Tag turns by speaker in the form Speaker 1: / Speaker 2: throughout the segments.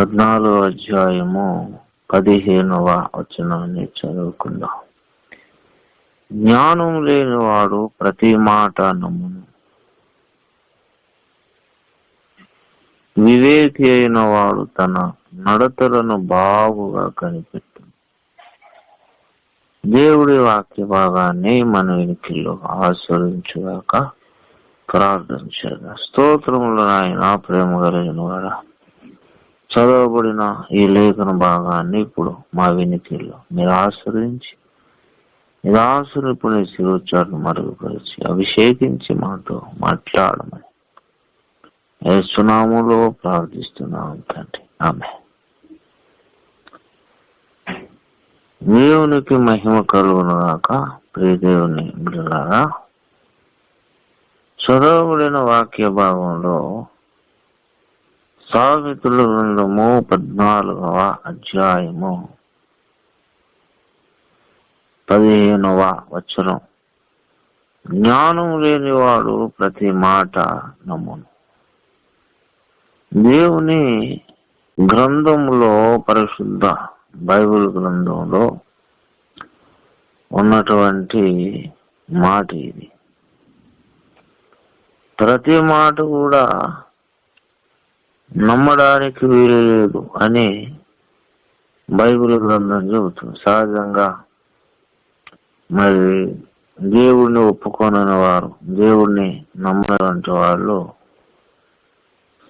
Speaker 1: పద్నాలుగో అధ్యాయము పదిహేనవ వచనాన్ని చదువుకుందాం. జ్ఞానం లేనివాడు ప్రతి మాట నమ్మును. వివేకి అయిన వాడు తన నడతలను బాగుగా కనిపెట్టు దేవుడి వాక్య భాగాన్ని మన వెనుకల్లో ఆస్వాదించుగాక ప్రార్థించగా స్తోత్రములు ఆయన ప్రేమ కలిగిన వాడా. చదవబడిన ఈ లేఖన భాగాన్ని ఇప్పుడు మా వెనుకల్లో మీరు ఆశ్రయించి మీరు ఇప్పుడు నీ మరుగుపరిచి అభిషేకించి మాతో మాట్లాడమని సునాములో ప్రార్థిస్తున్నాం తండ్రి. ఆమె దేవునికి మహిమ కలుగునుగాక ప్రియదేవుని బిడ్డలారా చదవబడిన వాక్య భాగంలో సామెతల గ్రంథము పద్నాలుగవ అధ్యాయము. పదిహేనవ వచనం. జ్ఞానం లేనివాడు ప్రతి మాట నమ్మును. దేవుని గ్రంథములో పరిశుద్ధ బైబిల్ గ్రంథంలో ఉన్నటువంటి మాట ఇది. ప్రతి మాట కూడా నమ్మడానికి వీలు లేదు అని బైబిల్ గ్రంథం చెబుతుంది. సహజంగా మరి దేవుడిని ఒప్పుకోనని వారు దేవుడిని నమ్మనటువంటి వాళ్ళు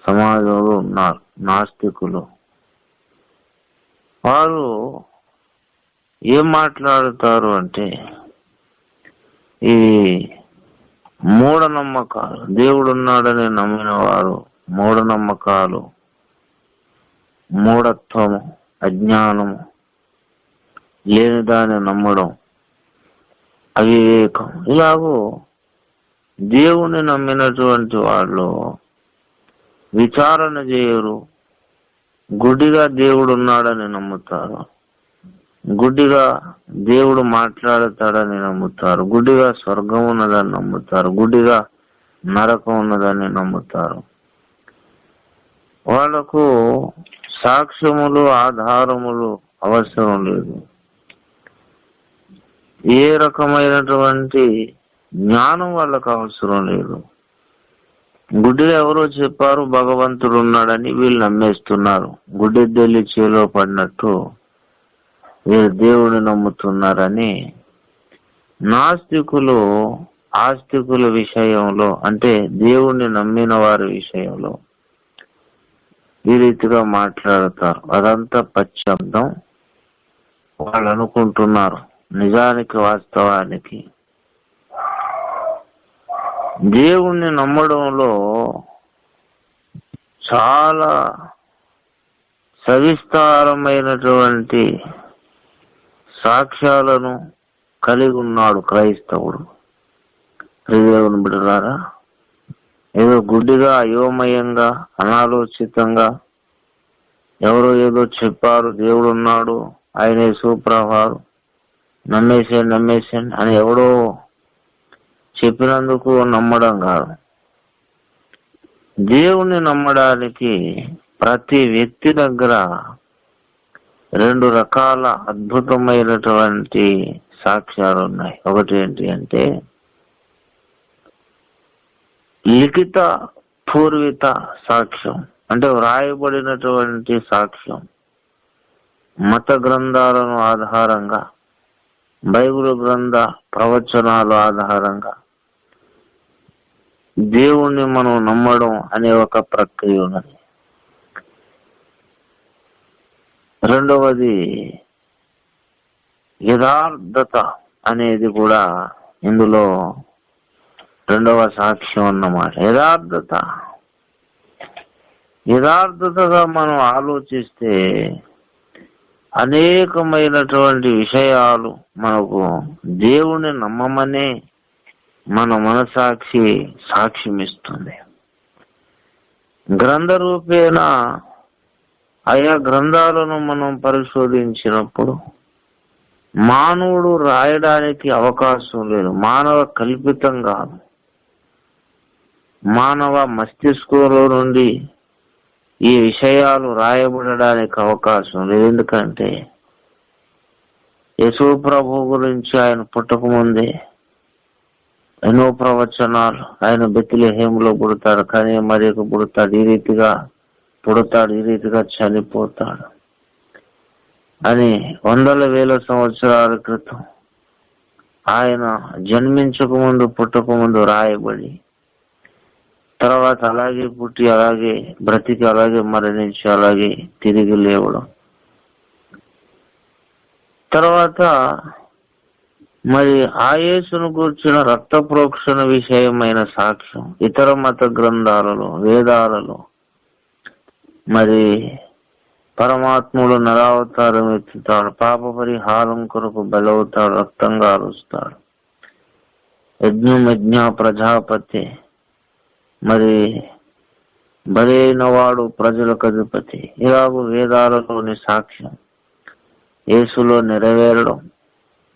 Speaker 1: సమాజంలో ఉన్నారు నాస్తికులు. వారు ఏం మాట్లాడుతారు అంటే ఈ మూఢనమ్మకాలు. దేవుడు ఉన్నాడని నమ్మిన వారు మూఢనమ్మకాలు మూఢత్వము అజ్ఞానము లేని దాన్ని నమ్మడం అవివేకం. ఇలాగూ దేవుణ్ణి నమ్మినటువంటి వాళ్ళు విచారణ చేయరు. గుడ్డిగా దేవుడు ఉన్నాడని నమ్ముతారు. గుడ్డిగా దేవుడు మాట్లాడతాడని నమ్ముతారు. గుడ్డిగా స్వర్గం ఉన్నదని నమ్ముతారు. గుడ్డిగా నరకం ఉన్నదని నమ్ముతారు. వాళ్ళకు సాక్ష్యములు ఆధారములు అవసరం లేదు. ఏ రకమైనటువంటి జ్ఞానం వాళ్ళకు అవసరం లేదు. గుడ్డిలో ఎవరో చెప్పారు భగవంతుడు ఉన్నాడని వీళ్ళు నమ్మేస్తున్నారు. గుడ్డి చేలో పడినట్టు వీరు దేవుడిని నమ్ముతున్నారని నాస్తికులు ఆస్తికుల విషయంలో అంటే దేవుణ్ణి నమ్మిన వారి విషయంలో ఈ రీతిగా మాట్లాడతారు. అదంతా పశ్చాబ్దం వాళ్ళు అనుకుంటున్నారు. నిజానికి వాస్తవానికి. దేవుణ్ణి నమ్మడంలో చాలా సవిస్తారమైనటువంటి సాక్ష్యాలను కలిగి ఉన్నాడు క్రైస్తవుడు. దేవుని బిడ్డలారా ఏదో గుడ్డిగా అయోమయంగా అనాలోచితంగా ఎవరో ఏదో చెప్పారు దేవుడు ఉన్నాడు ఆయనే సూప్రభారు నమ్మేసేయండి నమ్మేసేయండి అని ఎవడో చెప్పినందుకు నమ్మడం కాదు. దేవుణ్ణి నమ్మడానికి ప్రతి వ్యక్తి దగ్గర రెండు రకాల అద్భుతమైనటువంటి సాక్ష్యాలు ఉన్నాయి ఒకటి ఏంటి అంటే లిఖిత పూర్విత సాక్ష్యం అంటే వ్రాయబడినటువంటి సాక్ష్యం మత గ్రంథాలను ఆధారంగా బైబిల్ గ్రంథ ప్రవచనాలు ఆధారంగా. దేవుణ్ణి మనం నమ్మడం అనే ఒక ప్రక్రియ ఉన్నది. రెండవది యథార్థత అనేది కూడా ఇందులో రెండవ సాక్ష్యం అన్నమాట. యథార్థత. యథార్థతగా మనం ఆలోచిస్తే అనేకమైనటువంటి విషయాలు మనకు దేవుణ్ణి నమ్మమనే మన మనసాక్షి సాక్ష్యం ఇస్తుంది గ్రంథ రూపేణ ఆయా గ్రంథాలను మనం పరిశోధించినప్పుడు మానవుడు రాయడానికి అవకాశం లేదు. మానవ కల్పితం కాదు. మానవ మస్తిష్కంలో నుండి ఈ విషయాలు రాయబడడానికి అవకాశం లేదు. ఎందుకంటే యేసు ప్రభు గురించి ఆయన పుట్టక ముందే ఎన్నో ప్రవచనాలు ఆయన బెత్తిలేహేములో పుడతాడు కానీ మరి పుడతాడు ఈ రీతిగా పుడతాడు ఈ రీతిగా చనిపోతాడు అని వందల వేల సంవత్సరాల క్రితం ఆయన జన్మించక ముందు పుట్టక ముందు రాయబడి తర్వాత అలాగే పుట్టి అలాగే బ్రతికి అలాగే మరణించి అలాగే తిరిగి లేవడం. తర్వాత మరి ఆయేసును కూర్చిన కూర్చున్న రక్త ప్రోక్షణ విషయమైన సాక్ష్యం ఇతర మత గ్రంథాలలో వేదాలలో మరి పరమాత్ముడు నరావతారం ఎత్తుతాడు పాప పరిహారం కొరకు బలవుతాడు రక్తంగా అరుస్తాడు. యజ్ఞం యజ్ఞ ప్రజాపతి మరి బలైన వాడు ప్రజలకు అధిపతి ఇలాగూ వేదాలలోని సాక్ష్యం యేసులో నెరవేరడం.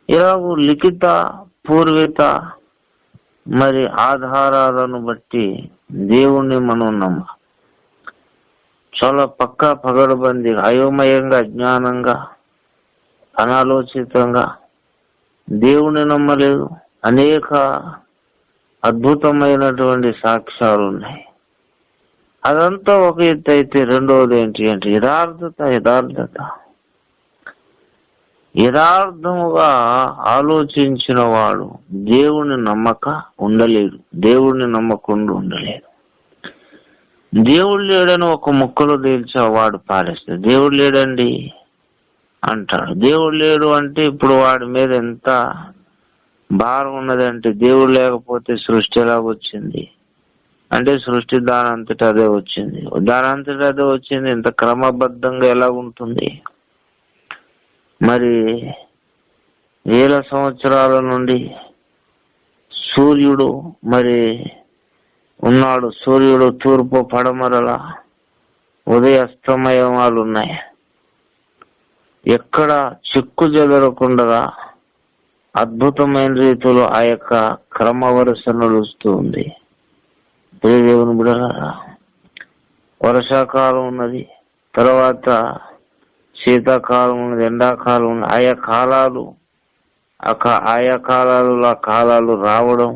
Speaker 1: ఇలాగు లిఖిత పూర్విత మరి ఆధారాలను బట్టి దేవుణ్ణి మనం నమ్మ. చాలా పక్కా పగడబంది అయోమయంగా జ్ఞానంగా అనాలోచితంగా దేవుణ్ణి నమ్మలేదు. అనేక అద్భుతమైనటువంటి సాక్ష్యాలు ఉన్నాయి అదంతా ఒక ఎత్తు అయితే రెండవది ఏంటి అంటే యథార్థత యథార్థత. యథార్థముగా ఆలోచించిన వాడు దేవుని నమ్మక ఉండలేడు. దేవుణ్ణి నమ్మకుండా ఉండలేడు. దేవుడు లేడని ఒక ముక్కలో తేల్చా వాడు పారేస్తాడు. దేవుడు లేడండి అంటాడు. దేవుడు లేడు అంటే ఇప్పుడు వాడి మీద ఎంత భారం ఉన్నదంటే దేవుడు లేకపోతే సృష్టి ఎలా వచ్చింది? అంటే సృష్టి దానంతటా అదే వచ్చింది. దానంతట అదే వచ్చింది. ఇంత క్రమబద్ధంగా ఎలా ఉంటుంది? మరి వేల సంవత్సరాల నుండి సూర్యుడు మరి ఉన్నాడు. సూర్యుడు తూర్పు పడమరల ఉదయస్తమయమాలు ఉన్నాయి ఎక్కడ చిక్కు చెదరకుండా అద్భుతమైన రీతిలో ఆ యొక్క క్రమ వరుస నడుస్తూ ఉంది. దేవుని బిడ్డలారా వర్షాకాలం ఉన్నది తర్వాత శీతాకాలం ఉన్నది ఎండాకాలం ఉన్నది ఆయా కాలాలు ఆయా కాలాలలో ఆ కాలాలు రావడం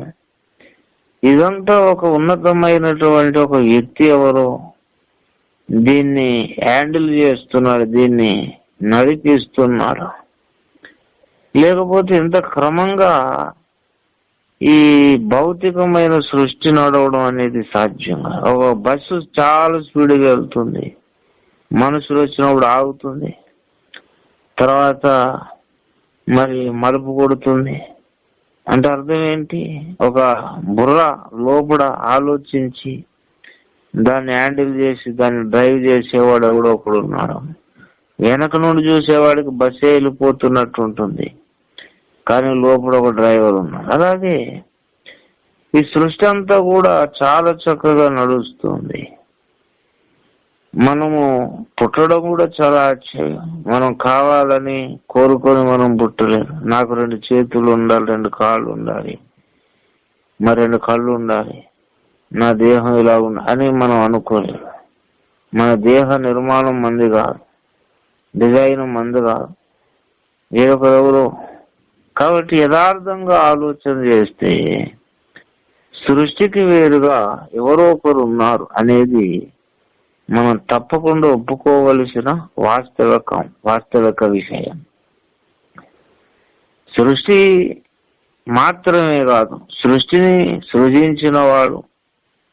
Speaker 1: ఇదంతా ఒక ఉన్నతమైనటువంటి ఒక వ్యక్తి ఎవరో దీన్ని హ్యాండిల్ చేస్తున్నాడు దీన్ని నడిపిస్తున్నాడు లేకపోతే ఇంత క్రమంగా ఈ భౌతికమైన సృష్టి నడవడం అనేది సాధ్యం. ఒక బస్సు చాలా స్పీడ్గా వెళ్తుంది. మనుషులు వచ్చినప్పుడు ఆగుతుంది. తర్వాత మరి మలుపు కొడుతుంది. అంటే అర్థం ఏంటి? ఒక బుర్ర లోపల ఆలోచించి దాన్ని హ్యాండిల్ చేసి దాన్ని డ్రైవ్ చేసేవాడు ఎవడో ఒకడు ఉన్నాడు. వెనక నుండి చూసేవాడికి బస్సే వెళ్ళిపోతున్నట్టు ఉంటుంది. కానీ లోపల ఒక డ్రైవర్ ఉన్నాడు. అలాగే ఈ సృష్టి అంతా కూడా చాలా చక్కగా నడుస్తుంది. మనము పుట్టడం కూడా చాలా ఆశ్చర్యం. మనం కావాలని కోరుకొని మనం పుట్టలేదు. నాకు రెండు చేతులు ఉండాలి రెండు కాళ్ళు ఉండాలి మరి రెండు కళ్ళు ఉండాలి. నా దేహం ఇలా ఉండాలి అని మనం అనుకోలేదు. మన దేహ నిర్మాణం మంది కాదు. డిజైన్ మంది కాదు. వేరొకరెవరు కాబట్టి యథార్థంగా ఆలోచన చేస్తే సృష్టికి వేరుగా ఎవరో ఒకరు ఉన్నారు అనేది మనం తప్పకుండా ఒప్పుకోవలసిన వాస్తవికం వాస్తవిక విషయం. సృష్టి మాత్రమే కాదు సృష్టిని సృజించిన వాడు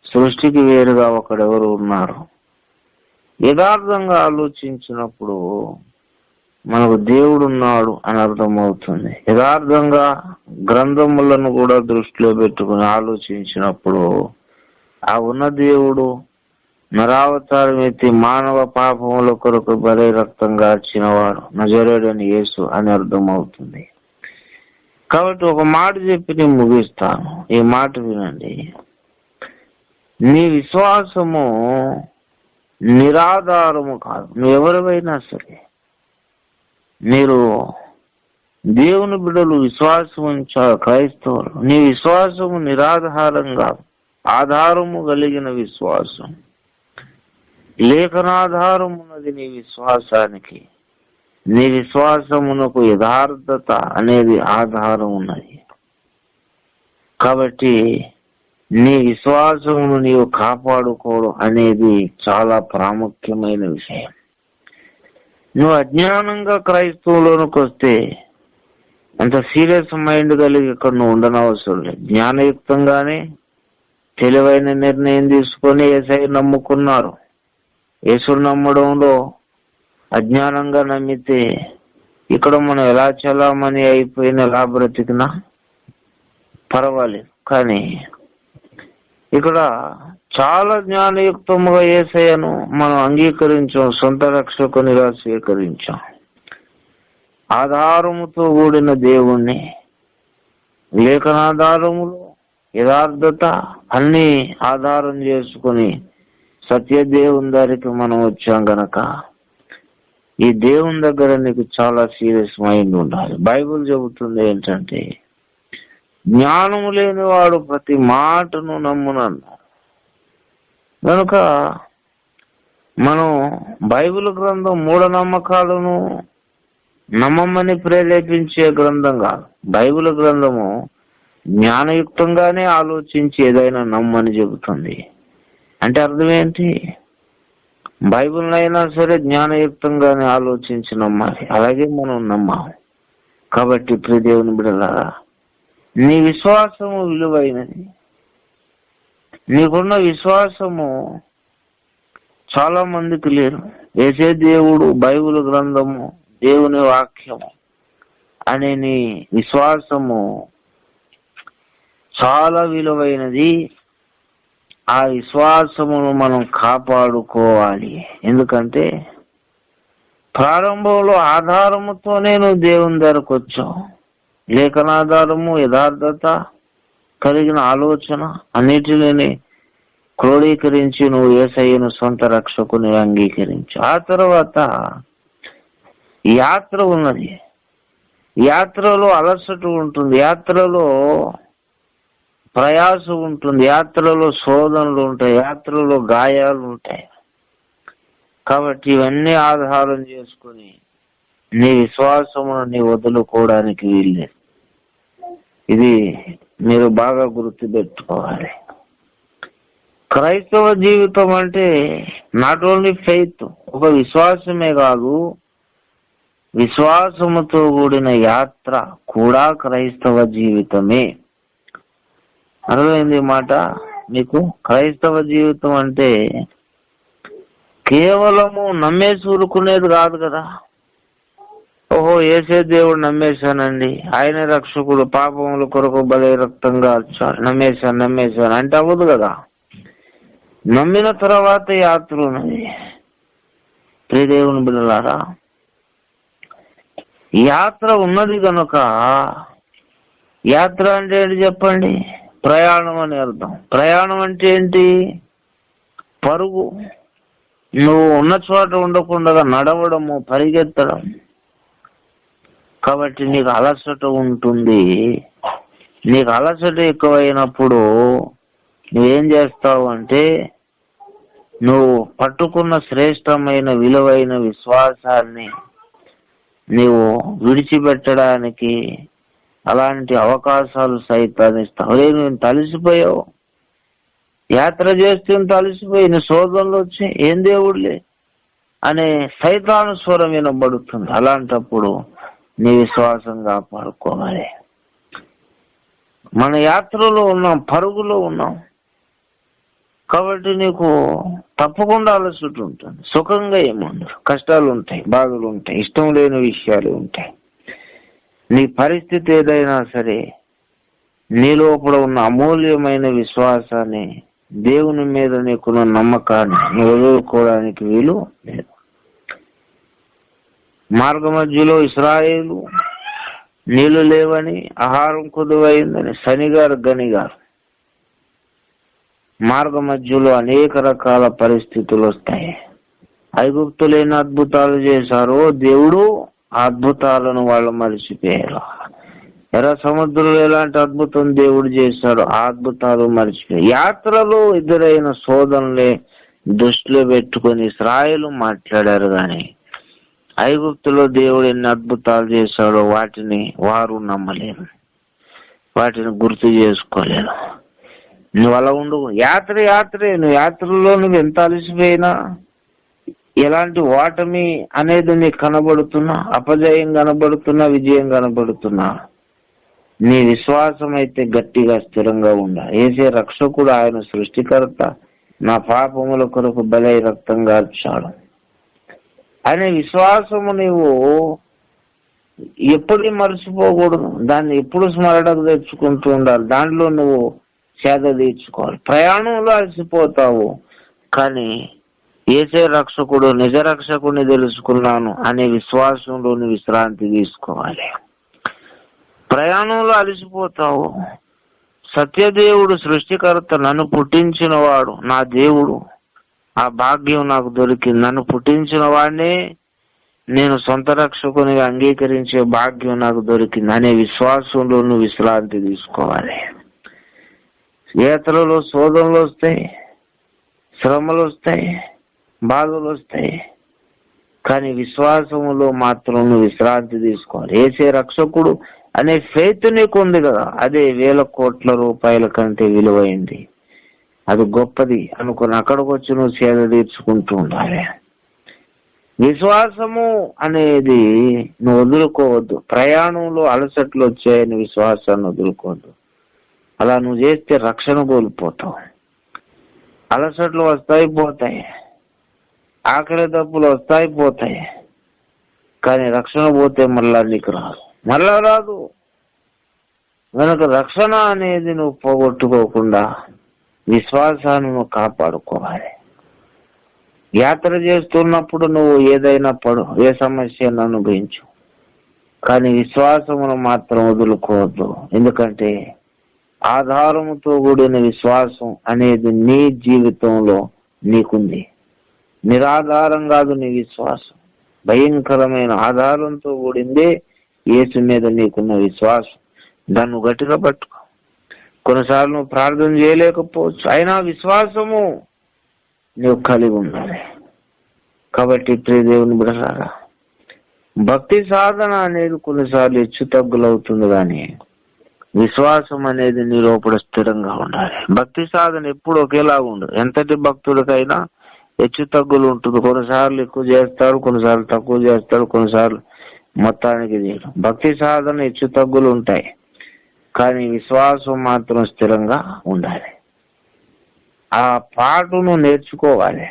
Speaker 1: సృష్టికి వేరుగా ఒకడెవరు ఉన్నారు? యథార్థంగా ఆలోచించినప్పుడు మనకు దేవుడు ఉన్నాడు అని అర్థమవుతుంది. యథార్థంగా గ్రంథములను కూడా దృష్టిలో పెట్టుకుని ఆలోచించినప్పుడు ఆ ఉన్న దేవుడు నరావతారం ఎత్తి మానవ పాపముల కొరకు బరే రక్తం గార్చినవాడు నజరేడని యేసు అని అర్థమవుతుంది. కాబట్టి ఒక మాట చెప్పి నేను ముగిస్తాను. ఈ మాట వినండి. నీ విశ్వాసము నిరాధారము కాదు. నువ్వు ఎవరివైనా సరే మీరు దేవుని బిడ్డలు విశ్వాసం ఉంచారు క్రైస్తవులు. నీ విశ్వాసము నిరాధారంగా ఆధారము కలిగిన విశ్వాసం. లేఖనాధారం ఉన్నది నీ విశ్వాసానికి. నీ విశ్వాసమునకు యథార్థత అనేది ఆధారం ఉన్నది కాబట్టి నీ విశ్వాసమును నీవు కాపాడుకోవడం అనేది చాలా ప్రాముఖ్యమైన విషయం. నువ్వు అజ్ఞానంగా క్రైస్తవులోనికి వస్తే అంత సీరియస్ మైండ్ కలిగి ఇక్కడ నువ్వు ఉండనవసరం లేదు. జ్ఞానయుక్తంగానే తెలివైన నిర్ణయం తీసుకొని ఏసై నమ్ముకున్నారు. యేసును నమ్మడంలో అజ్ఞానంగా నమ్మితే ఇక్కడ మనం ఎలా చలామణి అయిపోయిన ఎలా బ్రతికినా పర్వాలేదు. కానీ ఇక్కడ చాలా జ్ఞానయుక్తముగా ఏసయ్యను మనం అంగీకరించాం సొంత రక్షకునిగా స్వీకరించాం. ఆధారముతో కూడిన దేవుణ్ణి లేఖనాధారములు యథార్థత అన్ని ఆధారం చేసుకుని సత్యదేవుని దగ్గరికి మనం వచ్చాం గనక ఈ దేవుని దగ్గర నీకు చాలా సీరియస్ మైండ్ ఉండాలి. బైబిల్ చెబుతుంది ఏంటంటే జ్ఞానము లేనివాడు ప్రతి మాటను నమ్మునన్నారు కనుక మనం బైబిల్ గ్రంథం మూఢనమ్మకాలను నమ్మమని ప్రేరేపించే గ్రంథం కాదు. బైబిల్ గ్రంథము జ్ఞానయుక్తంగానే ఆలోచించి ఏదైనా నమ్మని చెబుతుంది. అంటే అర్థం ఏంటి? బైబిల్ అయినా సరే జ్ఞానయుక్తంగానే ఆలోచించి నమ్మాలి. అలాగే మనం నమ్మాలి. కాబట్టి ప్రియదేవుని బిడలారా నీ విశ్వాసము విలువైనది. నీకున్న విశ్వాసము చాలా మందికి లేరు వేసే దేవుడు బైబుల్ గ్రంథము దేవుని వాక్యము అనే నీ విశ్వాసము చాలా విలువైనది. ఆ విశ్వాసమును మనం కాపాడుకోవాలి. ఎందుకంటే ప్రారంభంలో ఆధారముతోనే నువ్వు దేవుని ధరకు వచ్చావు. లేఖనాధారము యథార్థత కలిగిన ఆలోచన అన్నిటిని క్రోడీకరించి నువ్వు ఏసయ్యను సొంత రక్షకుని అంగీకరించు. ఆ తర్వాత యాత్ర ఉన్నది. యాత్రలో అలసట ఉంటుంది. యాత్రలో ప్రయాసం ఉంటుంది. యాత్రలో శోధనలు ఉంటాయి. యాత్రలో గాయాలు ఉంటాయి. కాబట్టి ఇవన్నీ ఆధారం చేసుకొని నీ విశ్వాసమును నీ వదులుకోవడానికి వీల్లేదు. ఇది మీరు బాగా గుర్తుపెట్టుకోవాలి. క్రైస్తవ జీవితం అంటే నాట్ ఓన్లీ ఫెయిత్ ఒక విశ్వాసమే కాదు విశ్వాసముతో కూడిన యాత్ర కూడా క్రైస్తవ జీవితమే. అర్థమైంది మాట? మీకు క్రైస్తవ జీవితం అంటే కేవలము నమ్మేసి ఊరుకునేది కాదు కదా. ఓహో ఏసే దేవుడు నమ్మేశానండి. ఆయన రక్షకుడు పాపముల కొరకు బలి రక్తంగా వచ్చాడు నమ్మేశాను నమ్మేశాను. అంటే అవ్వదు కదా. నమ్మిన తర్వాత యాత్ర ఉన్నది. ప్రియదేవుని బిడ్డలారా యాత్ర ఉన్నది కనుక యాత్ర అంటే ఏంటి చెప్పండి? ప్రయాణం అని అర్థం. ప్రయాణం అంటే ఏంటి? పరుగు. నువ్వు ఉన్న చోట ఉండకుండా నడవడము పరిగెత్తడం. కాబట్టి నీకు అలసట ఉంటుంది. నీకు అలసట ఎక్కువైనప్పుడు నువ్వేం చేస్తావు అంటే నువ్వు పట్టుకున్న శ్రేష్టమైన విలువైన విశ్వాసాన్ని నీవు విడిచిపెట్టడానికి అలాంటి అవకాశాలు సైతాన్ని ఇస్తావు. నేను నువ్వు తలిసిపోయావు యాత్ర చేస్తే తలిసిపోయి నీ శోధనలు వచ్చి ఏం దేవుడులే అనే సైతాను స్వరం వినబడుతుంది. అలాంటప్పుడు నీ విశ్వాసం కాపాడుకోవాలి. మన యాత్రలో ఉన్నాం పరుగులో ఉన్నాం. కాబట్టి నీకు తప్పకుండా అలసట ఉంటుంది. సుఖంగా ఏముండదు. కష్టాలు ఉంటాయి బాధలు ఉంటాయి ఇష్టం లేని విషయాలు ఉంటాయి. నీ పరిస్థితి ఏదైనా సరే నీ లోపల ఉన్న అమూల్యమైన విశ్వాసాన్ని దేవుని మీద నీకున్న నమ్మకాన్ని వదులుకోవడానికి వీలు లేదు. మార్గ మధ్యలో ఇస్రాయేలు నీళ్ళు లేవని ఆహారం కొద్దువైందని శనిగారు గనిగారు. మార్గ మధ్యలో అనేక రకాల పరిస్థితులు వస్తాయి. ఐగుప్తులైన అద్భుతాలు చేశారో దేవుడు అద్భుతాలను వాళ్ళు మర్చిపోయారు. ఎర్ర సముద్రంలో ఎలాంటి అద్భుతం దేవుడు చేశాడు ఆ అద్భుతాలు మర్చిపోయి యాత్రలో ఎదురైన శోధనలే దృష్టిలో పెట్టుకొని ఇస్రాయేలు మాట్లాడారు కానీ ఐగుప్తులో దేవుడు ఎన్ని అద్భుతాలు చేశాడో వాటిని వారు నమ్మలేరు. వాటిని గుర్తు చేసుకోలేరు. నువ్వు అలా ఉండు. యాత్ర యాత్రే. నువ్వు యాత్రలో నువ్వు ఎంత అలసిపోయినా ఎలాంటి ఓటమి అనేది నీకు కనబడుతున్నా అపజయం కనబడుతున్నా విజయం కనబడుతున్నా నీ విశ్వాసం అయితే గట్టిగా స్థిరంగా ఉండ. ఏసే రక్షకుడు ఆయన సృష్టికర్త నా పాపముల కొరకు బలై రక్తం గార్చాడు. అనే విశ్వాసము నీవు ఎప్పుడు మర్చిపోకూడదు. దాన్ని ఎప్పుడు స్మరణకు తెచ్చుకుంటూ ఉండాలి. దాంట్లో నువ్వు సేద తీర్చుకోవాలి. ప్రయాణంలో అలసిపోతావు. కానీ ఏసే రక్షకుడు నిజ రక్షకుడిని తెలుసుకున్నాను అనే విశ్వాసంలోని విశ్రాంతి తీసుకోవాలి. ప్రయాణంలో అలసిపోతావు. సత్యదేవుడు సృష్టికర్త నన్ను పుట్టించిన వాడు నా దేవుడు. ఆ భాగ్యం నాకు దొరికింది. నన్ను పుట్టించిన వాడిని నేను సొంత రక్షకునిగా అంగీకరించే భాగ్యం నాకు దొరికింది. అనే విశ్వాసంలో నువ్వు విశ్రాంతి తీసుకోవాలి. ఈతలలో శోధనలు వస్తాయి శ్రమలు వస్తాయి బాధలు వస్తాయి. కానీ విశ్వాసములో మాత్రం నువ్వు విశ్రాంతి తీసుకోవాలి. ఏసే రక్షకుడు అనే ఫెయిత్ నీకు ఉంది కదా అదే వేల కోట్ల రూపాయల కంటే విలువైంది. అది గొప్పది. అనుకుని అక్కడికి వచ్చి నువ్వు సేద తీర్చుకుంటూ ఉండాలి. విశ్వాసము అనేది నువ్వు వదులుకోవద్దు. ప్రయాణంలో అలసట్లు వచ్చాయని విశ్వాసాన్ని వదులుకోవద్దు. అలా నువ్వు చేస్తే రక్షణ కోల్పోతావు. అలసట్లు వస్తాయి పోతాయి. ఆఖరి తప్పులు వస్తాయి పోతాయి. కానీ రక్షణ పోతే మళ్ళా నీకు రాదు. మళ్ళా రాదు. కనుక రక్షణ అనేది నువ్వు పోగొట్టుకోకుండా విశ్వాసాన్ని నువ్వు కాపాడుకోవాలి. యాత్ర చేస్తున్నప్పుడు నువ్వు ఏదైనా పడు ఏ సమస్యను అనుభవించు. కానీ విశ్వాసమును మాత్రం వదులుకోవద్దు. ఎందుకంటే ఆధారముతో కూడిన విశ్వాసం అనేది నీ జీవితంలో నీకుంది. నిరాధారం కాదు నీ విశ్వాసం. భయంకరమైన ఆధారంతో కూడిందే యేసు మీద నీకున్న విశ్వాసం. దాన్ని గట్టిగా పట్టుకో. కొన్నిసార్లు నువ్వు ప్రార్థన చేయలేకపోవచ్చు. అయినా విశ్వాసము నువ్వు కలిగి ఉండాలి. కాబట్టి ప్రియ దేవుని బిడలారా భక్తి సాధన అనేది కొన్నిసార్లు హెచ్చు తగ్గులవుతుంది కానీ విశ్వాసం అనేది నిరూపడ స్థిరంగా ఉండాలి. భక్తి సాధన ఎప్పుడు ఒకేలాగా ఉండదు. ఎంతటి భక్తుడికైనా హెచ్చు తగ్గులు ఉంటుంది. కొన్నిసార్లు ఎక్కువ చేస్తాడు కొన్నిసార్లు తక్కువ చేస్తాడు కొన్నిసార్లు మొత్తానికి చేయడం భక్తి సాధన హెచ్చు తగ్గులు ఉంటాయి. కానీ విశ్వాసం మాత్రం స్థిరంగా ఉండాలి. ఆ పాటును నేర్చుకోవాలి.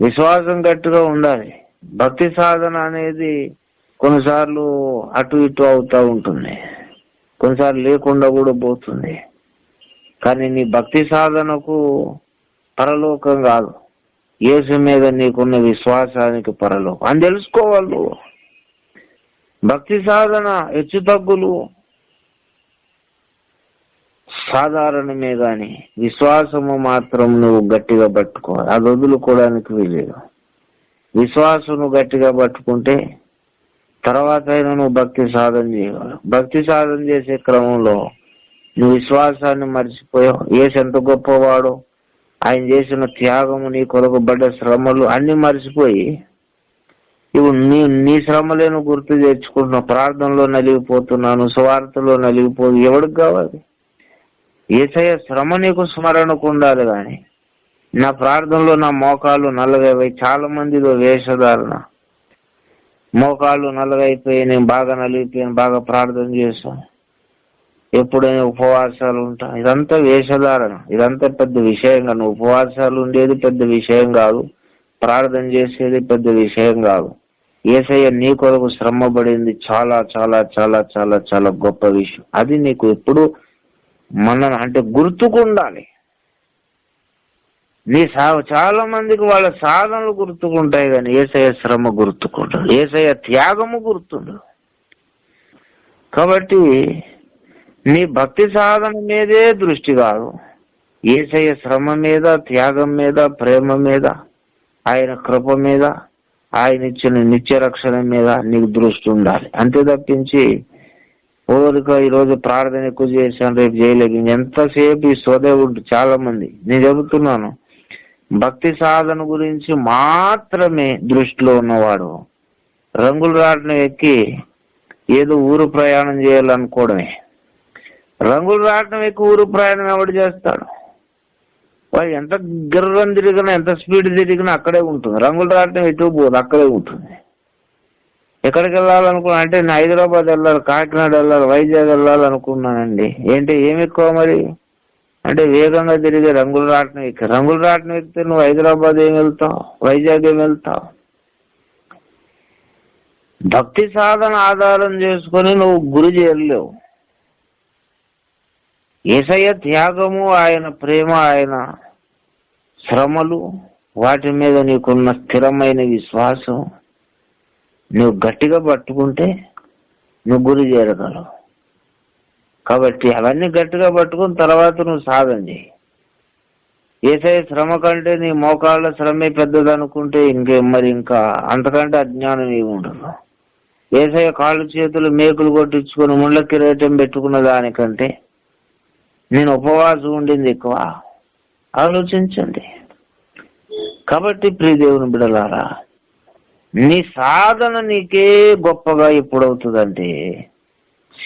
Speaker 1: విశ్వాసం గట్టిగా ఉండాలి. భక్తి సాధన అనేది కొన్నిసార్లు అటు ఇటు అవుతూ ఉంటుంది. కొన్నిసార్లు లేకుండా కూడా పోతుంది. కానీ నీ భక్తి సాధనకు పరలోకం కాదు. యేసు మీద నీకున్న విశ్వాసానికి పరలోకం. అని తెలుసుకోవాలి భక్తి సాధన హెచ్చు తగ్గులు సాధారణమే గాని విశ్వాసము మాత్రం నువ్వు గట్టిగా పట్టుకోవాలి. అది వదులుకోవడానికి వీలేదు విశ్వాసం గట్టిగా పట్టుకుంటే తర్వాత అయినా నువ్వు భక్తి సాధన చేయగలవు. భక్తి సాధన చేసే క్రమంలో నువ్వు విశ్వాసాన్ని మర్చిపోయావు. ఏసు ఎంత గొప్పవాడు ఆయన చేసిన త్యాగము నీ కొరకు పడ్డ శ్రమలు అన్ని మర్చిపోయి ఇప్పుడు నీ నీ శ్రమలేను గుర్తు తెచ్చుకుంటున్నావు. ప్రార్థనలో నలిగిపోతున్నాను స్వార్థలో నలిగిపోదు. ఎవడికి కావాలి? ఏసయ్య శ్రమ నీకు స్మరణకు ఉండాలి కానీ నా ప్రార్థనలో నా మోకాలు నల్లగైపోయి చాలా మందిలో వేషధారణ. మోకాళ్ళు నల్లగైపోయి నేను బాగా నలిగిపోయాను బాగా ప్రార్థన చేశాను. ఎప్పుడైనా ఉపవాసాలు ఉంటా. ఇదంతా వేషధారణ. ఇదంతా పెద్ద విషయం కాదు. ఉపవాసాలు ఉండేది పెద్ద విషయం కాదు. ప్రార్థన చేసేది పెద్ద విషయం కాదు. ఏసయ్య నీ కొరకు శ్రమ పడింది చాలా చాలా చాలా చాలా చాలా గొప్ప విషయం. అది నీకు ఎప్పుడు మన అంటే గుర్తుకుండాలి. నీ సా చాలా మందికి వాళ్ళ సాధనలు గుర్తుకుంటాయి కానీ ఏసయ శ్రమ గుర్తుకుంటాడు ఏసయ త్యాగము గుర్తుండదు. కాబట్టి నీ భక్తి సాధన మీదే దృష్టి కాదు. ఏసయ్య శ్రమ మీద త్యాగం మీద ప్రేమ మీద ఆయన కృప మీద ఆయన ఇచ్చిన నిత్య రక్షణ మీద నీకు దృష్టి ఉండాలి. అంతే తప్పించి ఓరిక ఈరోజు ప్రార్థన ఎక్కువ చేశాను రేపు చేయలేదు. ఎంతసేపు ఈ సోదే చాలా మంది నేను చెబుతున్నాను భక్తి సాధన గురించి మాత్రమే దృష్టిలో ఉన్నవాడు రంగులు రాట్నం ఎక్కి ఏదో ఊరు ప్రయాణం చేయాలనుకోవడమే. రంగులు రాట్నం ఎక్కి ఊరు ప్రయాణం ఎవడు చేస్తాడు? వాడు ఎంత గిర్రం తిరిగినా ఎంత స్పీడ్ తిరిగినా అక్కడే ఉంటుంది. రంగులు రాట్నం ఎటు పోదు అక్కడే ఉంటుంది. ఎక్కడికి వెళ్ళాలనుకున్నా అంటే నేను హైదరాబాద్ వెళ్ళాలి కాకినాడ వెళ్ళాలి వైజాగ్ వెళ్ళాలనుకున్నానండి ఏంటి ఏమి ఎక్కువ మరి? అంటే వేగంగా తిరిగే రంగులు రాట్నం ఎక్కి రంగులు రాట్నం ఎక్కితే నువ్వు హైదరాబాద్ ఏం వెళ్తావు? వైజాగ్ ఏం వెళ్తావు? భక్తి సాధన ఆధారం చేసుకొని నువ్వు గురి చేరలేవు ఏసయ్య త్యాగము ఆయన ప్రేమ ఆయన శ్రమలు వాటి మీద నీకున్న స్థిరమైన విశ్వాసం నువ్వు గట్టిగా పట్టుకుంటే నువ్వు గురి చేరగలవు. కాబట్టి అవన్నీ గట్టిగా పట్టుకుని తర్వాత నువ్వు సాధన చేయి. ఏసఐ శ్రమ కంటే నీ మోకాళ్ళ శ్రమే పెద్దది అనుకుంటే ఇంకే మరి ఇంకా అంతకంటే అజ్ఞానం ఏమి ఉండదు. ఏసఐ కాళ్ళు చేతులు మేకులు కొట్టించుకుని ముళ్ళ కిరీటం పెట్టుకున్న దానికంటే నేను ఉపవాసం ఉండింది ఎక్కువ. ఆలోచించండి. కాబట్టి ప్రియదేవుని బిడలారా నీ సాధన నీకే గొప్పగా ఎప్పుడవుతుందంటే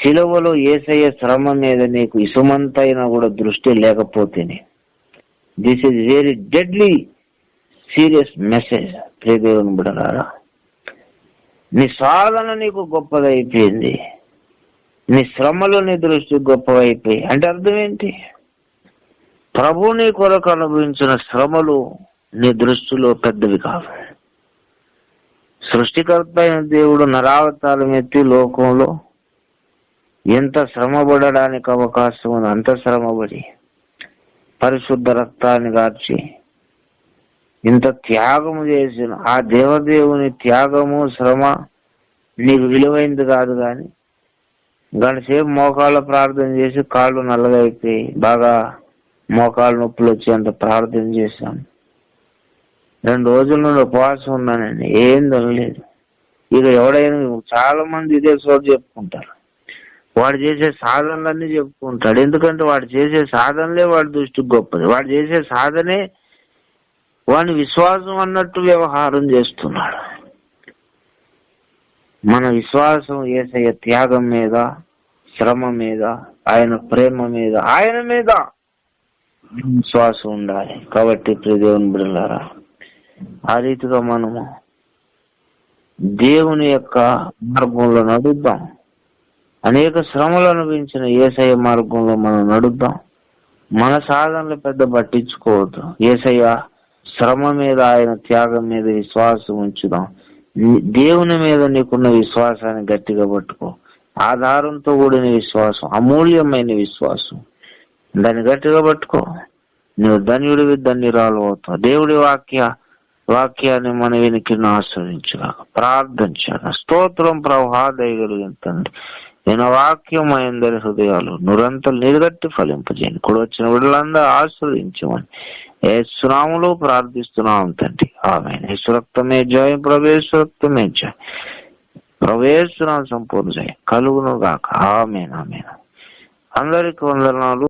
Speaker 1: శిలవలో ఏసయ్య శ్రమ మీద నీకు ఇసుమంతైనా కూడా దృష్టి లేకపోతేనే. This is very deadly serious message ప్రియదేవుని బిడలారా నీ సాధన నీకు గొప్పగా అయిపోయింది. నీ శ్రమలు నీ దృష్టి గొప్పగా అంటే అర్థం ఏంటి? ప్రభు నీ కొరకు అనుభవించిన శ్రమలు నీ దృష్టిలో పెద్దవి కావు. సృష్టికర్త అయిన దేవుడు నరావతారం ఎత్తి లోకంలో ఎంత శ్రమపడడానికి అవకాశం ఉంది అంత శ్రమపడి పరిశుద్ధ రక్తాన్ని గార్చి ఇంత త్యాగము చేసిన ఆ దేవదేవుని త్యాగము శ్రమ నీకు విలువైంది కాదు కానీ గంటసేపు మోకాళ్ళ ప్రార్థన చేసి కాళ్ళు నల్లగా బాగా మోకాళ్ళ నొప్పులు వచ్చేంత ప్రార్థన చేశాను రెండు రోజుల నుండి ఉపవాసం ఉన్నానండి. ఏం తినలేదు ఇక ఎవడైనా చాలా మంది ఇదే చోటు చెప్పుకుంటారు. వాడు చేసే సాధనలన్నీ చెప్పుకుంటాడు. ఎందుకంటే వాడు చేసే సాధనలే వాడి దృష్టికి గొప్పది. వాడు చేసే సాధనే వాడిని విశ్వాసం అన్నట్టు వ్యవహారం చేస్తున్నాడు. మన విశ్వాసం ఏసయ్య త్యాగం మీద శ్రమ మీద ఆయన ప్రేమ మీద ఆయన మీద విశ్వాసం ఉండాలి. కాబట్టి ప్రదేవన్ బిడ్డలారా ఆ రీతిగా మనము దేవుని యొక్క మార్గంలో నడుద్దాం. అనేక శ్రమలు అనుభవించిన ఏసయ్య మార్గంలో మనం నడుద్దాం. మన సాధనలు పెద్ద పట్టించుకోవద్దు. ఏసయ్య శ్రమ మీద ఆయన త్యాగం మీద విశ్వాసం ఉంచుదాం. దేవుని మీద నీకున్న విశ్వాసాన్ని గట్టిగా పట్టుకో. ఆధారంతో కూడిన విశ్వాసం అమూల్యమైన విశ్వాసం. దాన్ని గట్టిగా పట్టుకో. నువ్వు ధన్యుడివి ధన్యురాలు అవుతావు. దేవుడి వాక్య వాక్యాన్ని మన వెనుకను ఆశ్రయించగా ప్రార్థించాను స్తోత్రం ప్రవాదయగలిగింతండి నేను వాక్యం అందరి హృదయాలు నురంతలు నిరుగట్టి ఫలింపజేయండి. కూడా వచ్చిన విడులందరూ ఆశ్రయించమని ఏ సునాములో ప్రార్థిస్తున్నాం తండ్రి. ఆమె రక్తమే జయం ప్రవేశరక్తమే జయం. ప్రవేశనాలు సంపూర్ణ జయం. కలుగును గాక ఆమె ఆమె అందరికి వందనాలు.